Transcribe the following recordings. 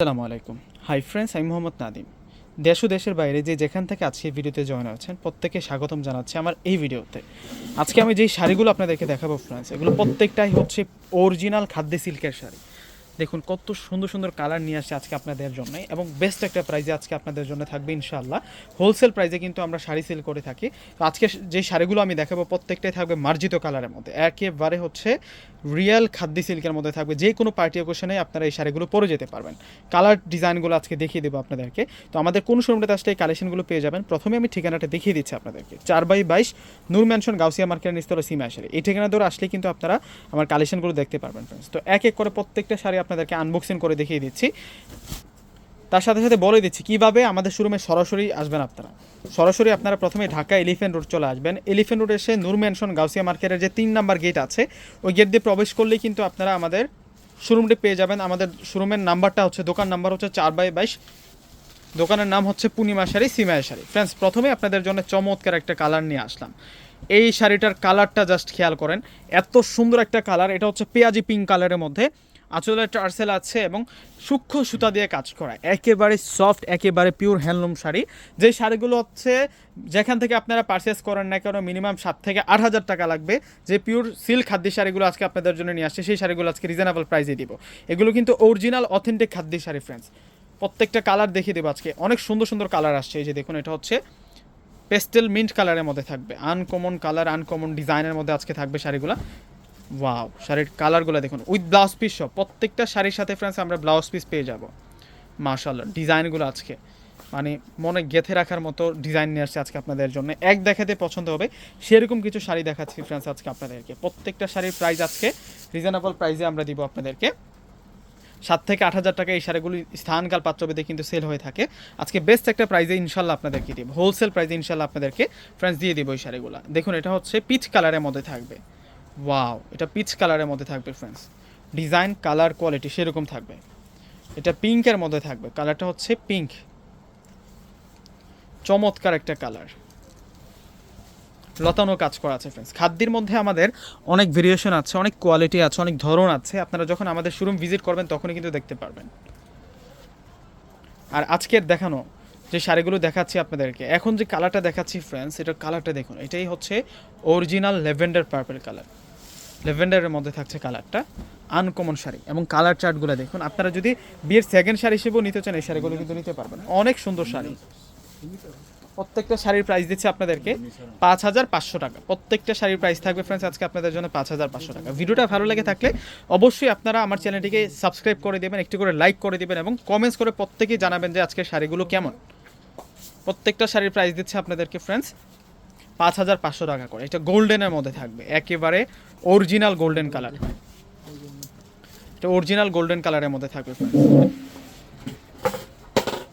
আসসালামু আলাইকুম। Hi friends, আমি মোহাম্মদ নাদিম। দেশ ও দেশের বাইরে যে যেখান থেকে আজকে ভিডিওতে জয়েন হয়েছেন প্রত্যেকে স্বাগতম জানাচ্ছি আমার এই ভিডিওতে। আজকে আমি যেই শাড়িগুলো আপনাদেরকে দেখাবো ফ্রেন্ডস এগুলো প্রত্যেকটাই হচ্ছে অরিজিনাল খাদ্য সিল্কের শাড়ি। দেখুন, কত সুন্দর সুন্দর কালার নিয়ে আসছে আজকে আপনাদের জন্য এবং বেস্ট একটা প্রাইজে আজকে আপনাদের জন্য থাকবে ইনশাআল্লাহ। হোলসেল প্রাইজে কিন্তু আমরা শাড়ি সেল করে থাকি। তো আজকে যে শাড়িগুলো আমি দেখাবো, প্রত্যেকটাই থাকবে মার্জিত কালারের মধ্যে। একেবারে হচ্ছে রিয়েল খাদ্য সিল্কের মধ্যে থাকবে। যে কোনো পার্টি অকেশনে আপনারা এই শাড়িগুলো পরে যেতে পারবেন। কালার ডিজাইনগুলো আজকে দেখিয়ে দেবো আপনাদেরকে। তো আমাদের কোন শোরুমটাতে আসলে এই কালেকশনগুলো পেয়ে যাবেন, প্রথমে আমি ঠিকানাটা দেখিয়ে দিচ্ছি আপনাদেরকে। চার বাই বাইশ নূর ম্যানশন গাউসিয়া মার্কেটের নিস্তলা সীমা শাড়ি এই ঠিকানা ধরে আসলে কিন্তু আপনারা আমার কালেকশনগুলো দেখতে পারবেন ফ্রেন্ডস তো এক এক করে প্রত্যেকটা শাড়ি আপনাদেরকে আনবক্সিং করে দেখিয়ে দিচ্ছি। তার সাথে সাথে বলে দিচ্ছি, কীভাবে আমাদের শোরুমে সরাসরি আসবেন আপনারা? সরাসরি আপনারা প্রথমে ঢাকা এলিফেন্ট রোড চলে আসবেন। এলিফেন্ট রোড এসে নূর ম্যানশন গাউসিয়া মার্কেটের যে তিন নাম্বার গেট আছে, ওই গেট দিয়ে প্রবেশ করলেই কিন্তু আপনারা আমাদের শোরুমটি পেয়ে যাবেন। আমাদের শোরুমের নাম্বারটা হচ্ছে, দোকান নাম্বার হচ্ছে চার বাই বাইশ। দোকানের নাম হচ্ছে পূর্ণিমা শাড়ি সিমায়া শাড়ি। ফ্রেন্ডস প্রথমে আপনাদের জন্য চমৎকার একটা কালার নিয়ে আসলাম। এই শাড়িটার কালারটা জাস্ট খেয়াল করেন, এত সুন্দর একটা কালার এটা হচ্ছে পেঁয়াজি পিঙ্ক কালারের মধ্যে। আঁচলে টার্সেল আছে এবং সূক্ষ্ম সুতা দিয়ে কাজ করা। একেবারে সফট, একেবারে পিওর হ্যান্ডলুম শাড়ি। যে শাড়িগুলো হচ্ছে, যেখান থেকে আপনারা পারচেস করেন না কেন মিনিমাম সাত থেকে আট হাজার টাকা লাগবে। যে পিওর সিল্ক খাদ্য শাড়িগুলো আজকে আপনাদের জন্য নিয়ে আসছে, সেই শাড়িগুলো আজকে রিজনেবল প্রাইসে দিব। এগুলো কিন্তু অরিজিনাল অথেন্টিক খাদ্য শাড়ি ফ্রেন্ডস প্রত্যেকটা কালার দেখিয়ে দেবো আজকে। অনেক সুন্দর সুন্দর কালার আসছে। এই যে দেখুন, এটা হচ্ছে পেস্টেল মিন্ট কালারের মধ্যে থাকবে। আনকমন কালার আনকমন ডিজাইনের মধ্যে আজকে থাকবে শাড়িগুলো। ওয়াও শাড়ির কালারগুলো দেখুন উইথ ব্লাউজ পিস সব, প্রত্যেকটা শাড়ির সাথে ফ্রেন্ডস আমরা ব্লাউজ পিস পেয়ে যাব। মাশাল্লাহ ডিজাইনগুলো আজকে। মানে মনে গেথে রাখার মতো ডিজাইন নিয়ে আসছে আজকে আপনাদের জন্য। এক দেখাতে পছন্দ হবে, সেরকম কিছু শাড়ি দেখাচ্ছি ফ্রেন্ডস আজকে আপনাদেরকে। প্রত্যেকটা শাড়ির প্রাইস আজকে রিজনেবল প্রাইসে আমরা দিব আপনাদেরকে। সাত থেকে আট হাজার টাকা এই শাড়িগুলি স্থানকাল পাত্রভেদে কিন্তু সেল হয়ে থাকে। আজকে বেস্ট একটা প্রাইজে ইনশাল্লাহ আপনাদেরকে দিব। হোলসেল প্রাইজে ইনশাল্লাহ আপনাদেরকে ফ্রেন্ডস দিয়ে দিব এই শাড়িগুলো। দেখুন, এটা হচ্ছে পিচ কালারের মধ্যে থাকবে। ওয়াও এটা পিচ কালারের মধ্যে থাকবে ফ্রেন্ডস ডিজাইন কালার কোয়ালিটি সেরকম থাকবে। এটা পিঙ্কের মধ্যে থাকবে কালারটা হচ্ছে পিঙ্ক চমৎকার একটা কালার লতানো কাজ করা আছে ফ্রেন্ডস খাদ্যের মধ্যে আমাদের অনেক ভেরিয়েশন আছে, অনেক কোয়ালিটি আছে, অনেক ধরন আছে। আপনারা যখন আমাদের শোরুম ভিজিট করবেন, তখনই কিন্তু দেখতে পারবেন। আর আজকের দেখানো যে শাড়িগুলো দেখাচ্ছি আপনাদেরকে, এখন যে কালারটা দেখাচ্ছি ফ্রেন্ডস এটার কালারটা দেখুন। এটাই হচ্ছে অরিজিনাল লেভেন্ডার পার্পল কালার লেভেন্ডারের মধ্যে থাকছে কালারটা আনকমন শাড়ি। এবং কালার চার্টগুলো দেখুন, আপনারা যদি বিয়ের সেকেন্ড শাড়ি হিসেবেও নিতে চান, এই শাড়িগুলো কিন্তু নিতে পারবেন। অনেক সুন্দর শাড়ি। প্রত্যেকটা শাড়ির প্রাইস দিচ্ছে আপনাদেরকে পাঁচ হাজার পাঁচশো টাকা। প্রত্যেকটা শাড়ির প্রাইস থাকবে ফ্রেন্ডস আজকে আপনাদের জন্য পাঁচ হাজার পাঁচশো টাকা। ভিডিওটা ভালো লেগে থাকলে অবশ্যই আপনারা আমার চ্যানেলটিকে সাবস্ক্রাইব করে দেবেন, একটি করে লাইক করে দেবেন এবং কমেন্টস করে প্রত্যেকেই জানাবেন যে আজকের শাড়িগুলো কেমন। প্রত্যেকটা শাড়ির প্রাইস দিচ্ছে আপনাদেরকে ফ্রেন্ডস পাঁচ হাজার পাঁচশো টাকা করে। এটা গোল্ডেনের মধ্যে থাকবে। একেবারে অরিজিনাল গোল্ডেন কালার। এটা অরিজিনাল গোল্ডেন কালারের মধ্যে থাকবে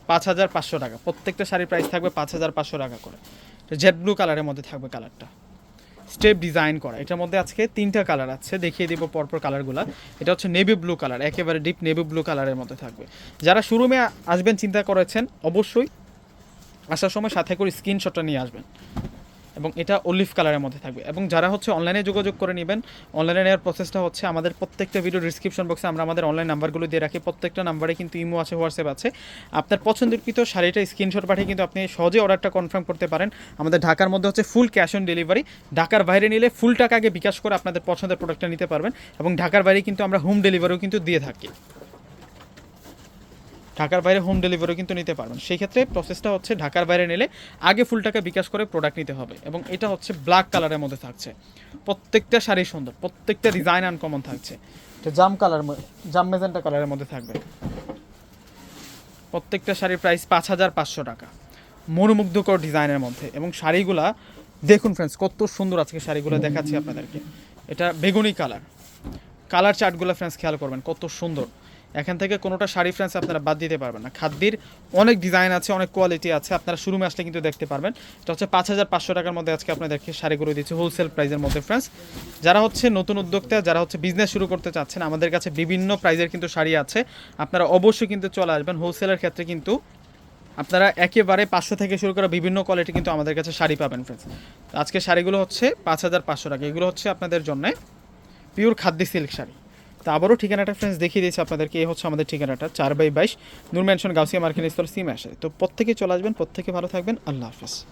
পাঁচ হাজার পাঁচশো টাকা। প্রত্যেকটা শাড়ির প্রাইস থাকবে পাঁচ হাজার পাঁচশো টাকা করে। জেড ব্লু কালারের মধ্যে থাকবে কালারটা। স্টেপ ডিজাইন করা। এটার মধ্যে আজকে তিনটা কালার আছে। দেখিয়ে দিব পরপর কালারগুলো। এটা হচ্ছে নেভি ব্লু কালার। একেবারে ডিপ নেভি ব্লু কালারের মধ্যে থাকবে। যারা শোরুমে আসবেন, চিন্তা করেছেন, অবশ্যই আসার সময় সাথে করে স্ক্রিনশটটা নিয়ে আসবেন। এবং এটা অলিভ কালারের মধ্যে থাকবে। এবং যারা হচ্ছে অনলাইনে যোগাযোগ করে নেবেন অনলাইনে নেওয়ার প্রসেসটা হচ্ছে আমাদের প্রত্যেকটা ভিডিও ডিসক্রিপশন বক্সে আমরা আমাদের অনলাইন নাম্বারগুলো দিয়ে রাখি। প্রত্যেকটা নাম্বারে কিন্তু ইমো আছে, হোয়াটসঅ্যাপ আছে। আপনার পছন্দকৃত শাড়িটা স্ক্রিনশট পাঠিয়ে কিন্তু আপনি সহজে অর্ডারটা কনফার্ম করতে পারেন। আমাদের ঢাকার মধ্যে হচ্ছে ফুল ক্যাশ অন ডেলিভারি ঢাকার বাইরে নিলে ফুল টাকা আগে বিকাশ করে আপনাদের পছন্দের প্রোডাক্টটা নিতে পারবেন। এবং ঢাকার বাইরে কিন্তু আমরা হোম ডেলিভারিও কিন্তু দিয়ে থাকি। ঢাকার বাইরে হোম ডেলিভারিও কিন্তু নিতে পারবেন। সেই ক্ষেত্রে প্রসেসটা হচ্ছে ঢাকার বাইরে নিলে আগে ফুল টাকা বিকাশ করে প্রোডাক্ট নিতে হবে এবং এটা হচ্ছে ব্ল্যাক কালারের মধ্যে থাকছে। প্রত্যেকটা শাড়ি সুন্দর, প্রত্যেকটা ডিজাইন আনকমন থাকছে। এটা জাম কালার জাম মেজেন্টা কালারের মধ্যে থাকবে। প্রত্যেকটা শাড়ির প্রাইস পাঁচ হাজার পাঁচশো টাকা। মনোমুগ্ধকর ডিজাইনের মধ্যে এবং শাড়িগুলা, দেখুন ফ্রেন্ডস কত সুন্দর আজকে শাড়িগুলো দেখাচ্ছি আপনাদেরকে। এটা বেগুনি কালার কালার চার্টগুলো ফ্রেন্ডস খেয়াল করবেন, কত সুন্দর। এখান থেকে কোনোটা শাড়ি ফ্রেন্ডস আপনারা বাদ দিতে পারবেন না। খাদ্যের অনেক ডিজাইন আছে, অনেক কোয়ালিটি আছে, আপনারা শুরু আসলে কিন্তু দেখতে পারবেন। এটা হচ্ছে পাঁচ হাজার পাঁচশো টাকার মধ্যে আজকে আপনাদেরকে শাড়িগুলো দিচ্ছে হোলসেল প্রাইসের মধ্যে ফ্রেন্ডস যারা হচ্ছে নতুন উদ্যোক্তা, যারা হচ্ছে বিজনেস শুরু করতে চাচ্ছেন, আমাদের কাছে বিভিন্ন প্রাইজের কিন্তু শাড়ি আছে। আপনারা অবশ্যই কিন্তু চলে আসবেন। হোলসেলের ক্ষেত্রে কিন্তু আপনারা একেবারে পাঁচশো থেকে শুরু করা বিভিন্ন কোয়ালিটি কিন্তু আমাদের কাছে শাড়ি পাবেন ফ্রেন্ডস আজকে শাড়িগুলো হচ্ছে পাঁচ হাজার পাঁচশো টাকা। এগুলো হচ্ছে আপনাদের জন্য পিওর খাদ্য সিল্ক শাড়ি। তো আবারও ঠিকানাটা ফ্রেন্ডস দেখিয়ে দিয়েছি আপনাদেরকে। এই হচ্ছে আমাদের ঠিকানাটা, চার বাই বাইশ, নূর গাউসিয়া মার্কিন স্তর সিম আসে তো প্রত্যেকে চলে আসবেন, প্রত্যেকে ভালো থাকবেন। আল্লাহ হাফিজ।